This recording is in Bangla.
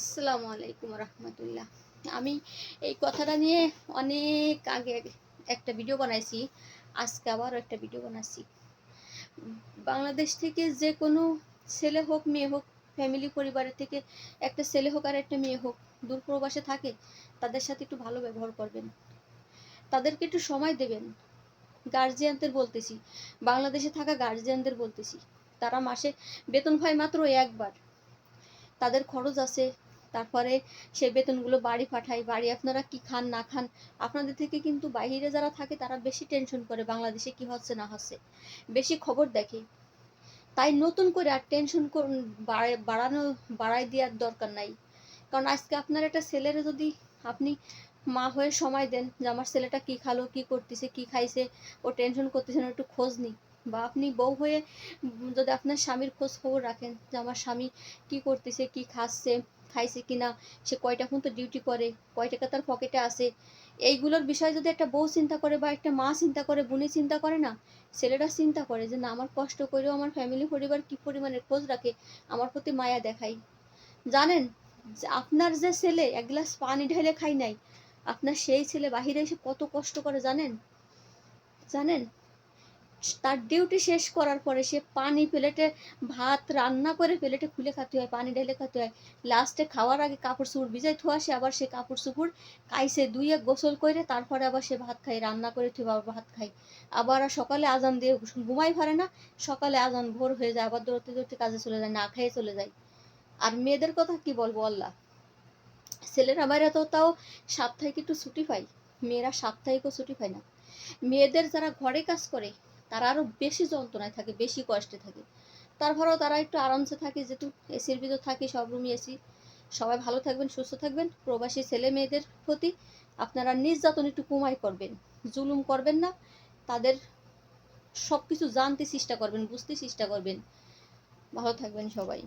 আসসালামু আলাইকুম রহমতুল্লাহ। আমি এই কথাটা নিয়ে অনেক আগে একটা ভিডিও বানাইছি, আজকে আবারও একটা ভিডিও বানাচ্ছি বাংলাদেশ থেকে যে কোনো ছেলে হোক, মেয়ে হোক ফ্যামিলি পরিবারের থেকে একটা ছেলে হোক আর একটা মেয়ে হোক দূর প্রবাসে থাকে, তাদের সাথে একটু ভালো ব্যবহার করবেন। তাদেরকে একটু সময় দেবেন। গার্জিয়ানদের বলতেছি, বাংলাদেশে থাকা গার্জিয়ানদের বলতেছি, তারা মাসে বেতন পায় মাত্র একবার। তাদের খরচ আছে তারপরে সে বেতনগুলো বাড়ি পাঠায়, বাড়ি আপনারা কি খান, না খান? আপনাদের থেকে কিন্তু বাইরে যারা থাকে তারা বেশি টেনশন করে বাংলাদেশে কি হচ্ছে, না হচ্ছে। বেশি খবর দেখে। তাই নতুন করে আর টেনশন বাড়ানো বাড়াই দেওয়ার দরকার নাই। কারণ আজকে আপনার একটা ছেলের যদি আপনি মা হয়ে সময় দেন যে আমার ছেলেটা কি খালো, কি করতেছে, কি খাইছে, ও টেনশন করতেছে না, একটু খোঁজ নি বা আপনি বউ হয়ে যদি আপনার স্বামীর খোঁজ খবর রাখেন যে আমার স্বামী কি করতেছে, কি খাচ্ছে, খাইছে কিনা, সে কয়টা পর্যন্ত ডিউটি করে, কয় টাকা তার পকেটে আছে, এইগুলোর বিষয়ে যদি একটা বউ চিন্তা করে বা একটা মা চিন্তা করে, বোনে চিন্তা করে না, ছেলেরা চিন্তা করে যে না, আমার কষ্ট করেও আমার ফ্যামিলি পরিবার কি পরিমাণের খোঁজ রাখে, আমার প্রতি মায়া দেখাই জানেন আপনার যে ছেলে এক গ্লাস পানি ঢেলে খাই নাই, আপনার সেই ছেলে বাহিরে এসে কত কষ্ট করে, জানেন? জানেন? তার ডিউটি শেষ করার পরে সে পানি প্লেটে ভাত রান্না করে প্লেটে খুলে খাতে হয়, পানি ঢেলে খাতে হয়। লাস্টে খাওয়ার আগে কাপড় চুপড় ভিজাই থোয়া সে আবার সে কাপড় চুপড় কাইসে দুইয়ে গোসল করে তারপরে আবার সে ভাত খায়, রান্না করে থুয়ে আবার ভাত খায়। আবার সকালে আজান দিয়ে ঘুমাই পারে না, সকালে আজান ভোর হয়ে যায়, আবার দৌড়তে দৌড়তে কাজে চলে যায়, না খেয়ে চলে যায়। আর মেয়েদের কথা কি বলব আল্লাহ? ছেলেরা বাইরে তো তাও সাপ্তাহিক একটু ছুটি পায়, মেয়েরা সাপ্তাহিকও ছুটি পায় না। মেয়েদের যারা ঘরে কাজ করে তারা আরও বেশি যন্ত্রণায় থাকে, বেশি কষ্টে থাকে। তারপরেও তারা একটু আরামসে থাকে, যেহেতু এসির ভিতর থাকে, সব রুমই এসি। সবাই ভালো থাকবেন, সুস্থ থাকবেন। প্রবাসী ছেলে মেয়েদের প্রতি আপনারা নির্যাতন একটু কমাই করবেন, জুলুম করবেন না। তাদের সব কিছু জানতে চেষ্টা করবেন, বুঝতে চেষ্টা করবেন। ভালো থাকবেন সবাই।